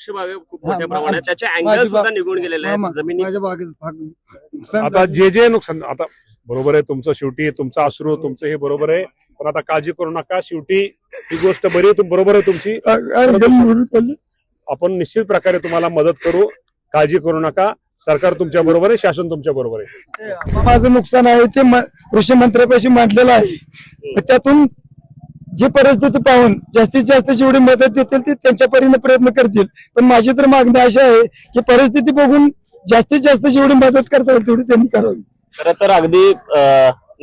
द्राक्ष बाग खूप मोठ्या प्रमाणात. त्याचे अँगल सुद्धा निघून गेलेले आहेत. जमिनी माझ्या बागेत आता. जे जे नुकसान आता बरोबर आहे तुमचं शेवटी तुमचं अश्रू तुमचं हे बरोबर आहे पण आता काळजी करू नका शेवटी ही गोष्ट बरी बरोबर आहे तुमची. आपण निश्चित प्रकारे तुम्हाला मदत करू काळजी करू नका सरकार तुमच्या बरोबर आहे शासन तुमच्या बरोबर आहे. माझं नुकसान आहे ते कृषी मंत्र्यापाशी मांडलेलं आहे. त्यातून जी परिस्थिती पाहून जास्तीत जास्त जेवढी मदत देतील ती त्यांच्या परीने प्रयत्न करतील. पण माझी तर मागणी अशी आहे की परिस्थिती बघून जास्तीत जास्त जेवढी मदत करता येईल तेवढी त्यांनी करावी. खरं तर अगदी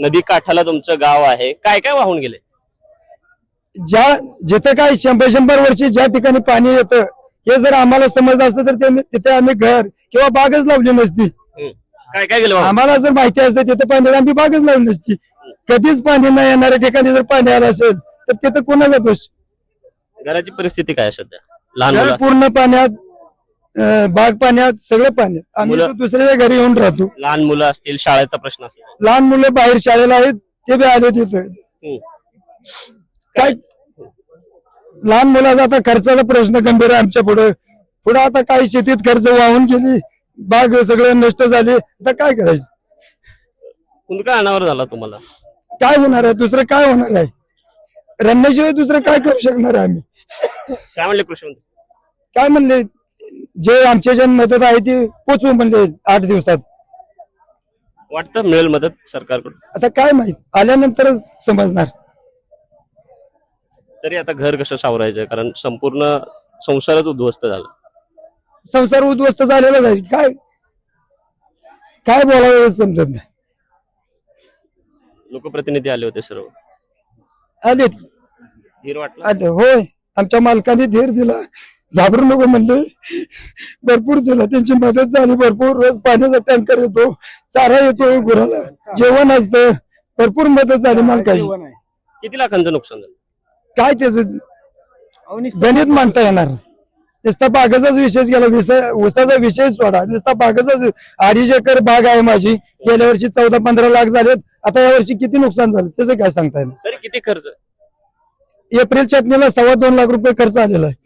नदी काठाला तुमचं गाव आहे. काय काय वाहून गेले? ज्या जिथे काय शंभर शंभर वर्षी ज्या ठिकाणी पाणी येतं हे जर आम्हाला समजलं असतं तर तिथे आम्ही घर किंवा बागच लावली नसती. काय काय गेलं? आम्हाला जर माहिती असतं तिथे पाणी आम्ही बागच लावली नसती. कधीच पाणी नाही येणाऱ्या ठिकाणी जर पाणी आलं असेल तर तिथं कोणाचा दोष घराची परिस्थिती काय आहे सध्या? लहान मुलं पूर्ण पाण्यात अं, बाग पाण्यात सगळं पाण्यात. आम्ही मुलं- तर दुसऱ्याच्या घरी येऊन राहतो. लहान मुलं असतील शाळेचा प्रश्न असेल. लहान मुलं बाहेर शाळेला आहेत ते बी आले तिथं. हम्म. काय? लहान मुलाचा आता खर्चाचा प्रश्न गंभीर आहे आमच्या पुढे. पुढे आता काही शेतीत खर्च वाहून गेली बाग सगळं नष्ट झाली आता काय करायचं? कुंदका अनावर झाला तुम्हाला? काय होणार आहे? दुसरं काय होणार आहे? रमण्याशिवाय दुसरं काय करू शकणार आम्ही? काय म्हणले कृषी मंत्री काय म्हणले? जे आमच्या जे मदत आहे ती पोचवू म्हणले आठ दिवसात. वाटतं मिळेल मदत सरकारकडून. आता काय माहीत? आल्यानंतरच समजणार. तरी आता घर कसं सावरायचं? कारण संपूर्ण संसारच उद्ध्वस्त झाला. संसार उद्ध्वस्त झालेलाच आहे. काय? काय बोलावं समजत नाही. लोकप्रतिनिधी आले होते सर्व. आले धीर वाटला? आले होय. आमच्या मालकाने धीर दिला. घाबरू नको म्हणले. भरपूर दिला. त्यांची मदत झाली. भरपूर रोज पाण्याचा टँकर येतो. चारा येतो गुराला. जेवण असतं. भरपूर मदत झाली मालकाची. किती लाखांचं नुकसान झालं? काय त्याच? गणित मांडता येणार. नुसता बागाचाच विषयच गेला. विषय उसाचा विषय सोडा. नुसता बागाचाच अडीच एकर बाग आहे माझी. गेल्या वर्षी चौदा पंधरा लाख झालेत. आता या वर्षी किती नुकसान झालं? त्याचं काय सांगता येणार? तरी किती खर्च? एप्रिल चटणीला सव्वा दोन लाख रुपये खर्च आलेला आहे.